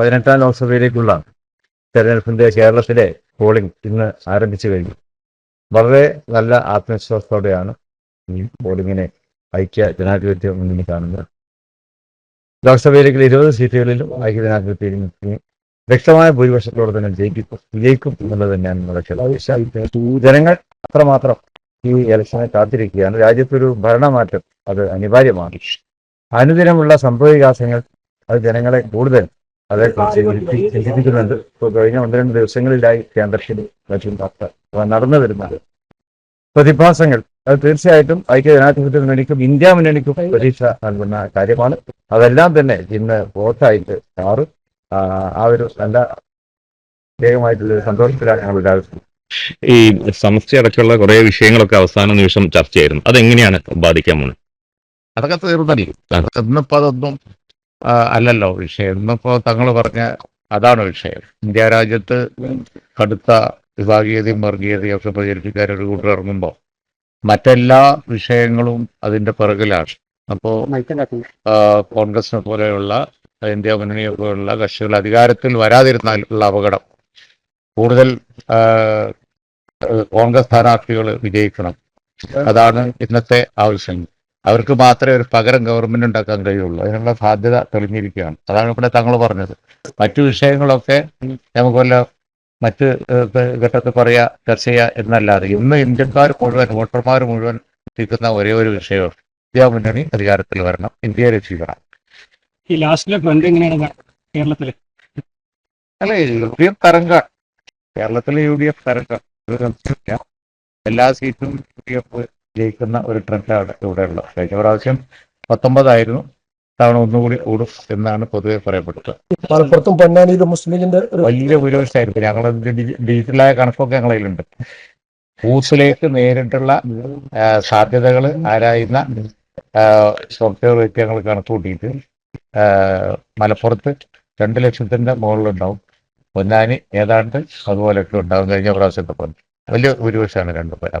പതിനെട്ടാം ലോക്സഭയിലേക്കുള്ള തെരഞ്ഞെടുപ്പിന്റെ കേരളത്തിലെ പോളിംഗ് ഇന്ന് ആരംഭിച്ചു കഴിഞ്ഞു. വളരെ നല്ല ആത്മവിശ്വാസത്തോടെയാണ് ഈ പോളിംഗിനെ ഐക്യ ജനാധിപത്യ മുന്നണി കാണുന്നത്. ലോക്സഭയിലേക്കുള്ള ഇരുപത് സീറ്റുകളിലും ഐക്യ ജനാധിപത്യ മുന്നണി വ്യക്തമായ ഭൂരിപക്ഷത്തോടെ തന്നെ ജയിക്കും വിജയിക്കും എന്നുള്ളത് തന്നെയാണ് നമ്മുടെ ജനങ്ങൾ അത്രമാത്രം ഈ ഇലക്ഷനെ കാത്തിരിക്കുകയാണ്. രാജ്യത്തൊരു ഭരണമാറ്റം അത് അനിവാര്യമാണ്. അനുദിനമുള്ള സംഭവ വികാസങ്ങൾ അത് ജനങ്ങളെ കൂടുതൽ അതേക്കുറിച്ച് ചിന്തിക്കുന്നുണ്ട് ഇപ്പൊ ഇപ്പോൾ കഴിഞ്ഞ ഒന്ന് രണ്ട് ദിവസങ്ങളിലായി കേന്ദ്രത്തിൽ മറ്റും നടന്നു വരുന്നത്. പ്രതിഭാസങ്ങൾ അത് തീർച്ചയായിട്ടും ഐക്യ ജനാധിപത്യ മുന്നണിക്കും ഇന്ത്യ മുന്നണിക്കും പ്രതീക്ഷ നൽകുന്ന കാര്യമാണ്. അതെല്ലാം തന്നെ ഇന്ന് വോട്ടായിട്ട് മാറും. ആ, ഒരു നല്ല പ്രത്യേകമായിട്ടുള്ള സന്തോഷത്തിലാണ് ഞങ്ങൾ എല്ലാവരും. ഈ സമസ്യ അടക്കമുള്ള കുറെ വിഷയങ്ങളൊക്കെ അവസാന നിമിഷം ചർച്ചയായിരുന്നു. അതെങ്ങനെയാണ് ബാധിക്കാൻ പോകുന്നത്? അതൊക്കെ തീർന്നല്ലോ ഇന്നിപ്പോ അതൊന്നും അല്ലല്ലോ വിഷയം. ഇന്നിപ്പോ തങ്ങൾ പറഞ്ഞ അതാണ് വിഷയം. ഇന്ത്യ രാജ്യത്ത് കടുത്ത വിഭാഗീയതയും വർഗീയതയും ഒക്കെ പ്രചരിപ്പിക്കാൻ ഒരു കൂട്ടർ ഇറങ്ങുമ്പോൾ മറ്റെല്ലാ വിഷയങ്ങളും അതിന്റെ പിറകിലാണ്. അപ്പോ ആ, കോൺഗ്രസിനെ പോലെയുള്ള ഇന്ത്യ മുന്നണിയെ പോലെയുള്ള കക്ഷികൾ അധികാരത്തിൽ വരാതിരുന്നാലുള്ള അപകടം. കൂടുതൽ കോൺഗ്രസ് സ്ഥാനാർത്ഥികൾ വിജയിക്കണം. അതാണ് ഇന്നത്തെ ആവശ്യം. അവർക്ക് മാത്രമേ ഒരു പകരം ഗവൺമെന്റ് ഉണ്ടാക്കാൻ കഴിയുള്ളൂ. അതിനുള്ള സാധ്യത തെളിഞ്ഞിരിക്കുകയാണ്. അതാണ് ഇവിടെ തങ്ങൾ പറഞ്ഞത്. മറ്റു വിഷയങ്ങളൊക്കെ നമുക്ക് വല്ല മറ്റ് ഘട്ടത്തിൽ പറയാ ചർച്ച ചെയ്യുക എന്നല്ലാതെ ഇന്ന് ഇന്ത്യക്കാർ മുഴുവൻ വോട്ടർമാർ മുഴുവൻ നിൽക്കുന്ന ഒരേ ഒരു വിഷയമാണ് ഇന്ത്യ മുന്നണി അധികാരത്തിൽ വരണം. ഇന്ത്യയെ രക്ഷിക്കണം. ഈ ലാസ്റ്റിലെ ട്രെൻഡ് എങ്ങനെയാണ് കേരളത്തിൽ അല്ല യു ഡി എഫ് തരംഗ. കേരളത്തിലെ യു ഡി എഫ് തരംഗ എല്ലാ സീറ്റും യു ഡി എഫ് ജയിക്കുന്ന ഒരു ട്രെൻഡാണ് ഇവിടെ ഉള്ളത് കഴിഞ്ഞ പ്രാവശ്യം പത്തൊമ്പതായിരുന്നു. തവണ ഒന്നുകൂടി ഓടും എന്നാണ് പൊതുവെ പറയപ്പെട്ടത് മലപ്പുറത്തും പൊന്നാനിയിലും മുസ്ലിം ലീഗിന്റെ വലിയ ഭൂരിപക്ഷമായിരുന്നു ഞങ്ങൾ ഡിജിറ്റലായ കണക്കൊക്കെ ഞങ്ങളുടെ കയ്യിലുണ്ട്. ബൂത്തിലേക്ക് നേരിട്ടുള്ള സാധ്യതകൾ ആരായുന്ന സോഫ്റ്റ്വെയർ വെച്ച് ഞങ്ങൾ കണക്ക് കൂട്ടിയിട്ട് മലപ്പുറത്ത് രണ്ട് ലക്ഷത്തിന്റെ മുകളിലുണ്ടാവും. പൊന്നാനി ഏതാണ്ട് അതുപോലെയൊക്കെ ഉണ്ടാവും. കഴിഞ്ഞ പ്രാവശ്യത്തെ പോലെ. വലിയ ഭൂരിപക്ഷമാണ് രണ്ടു പേര്.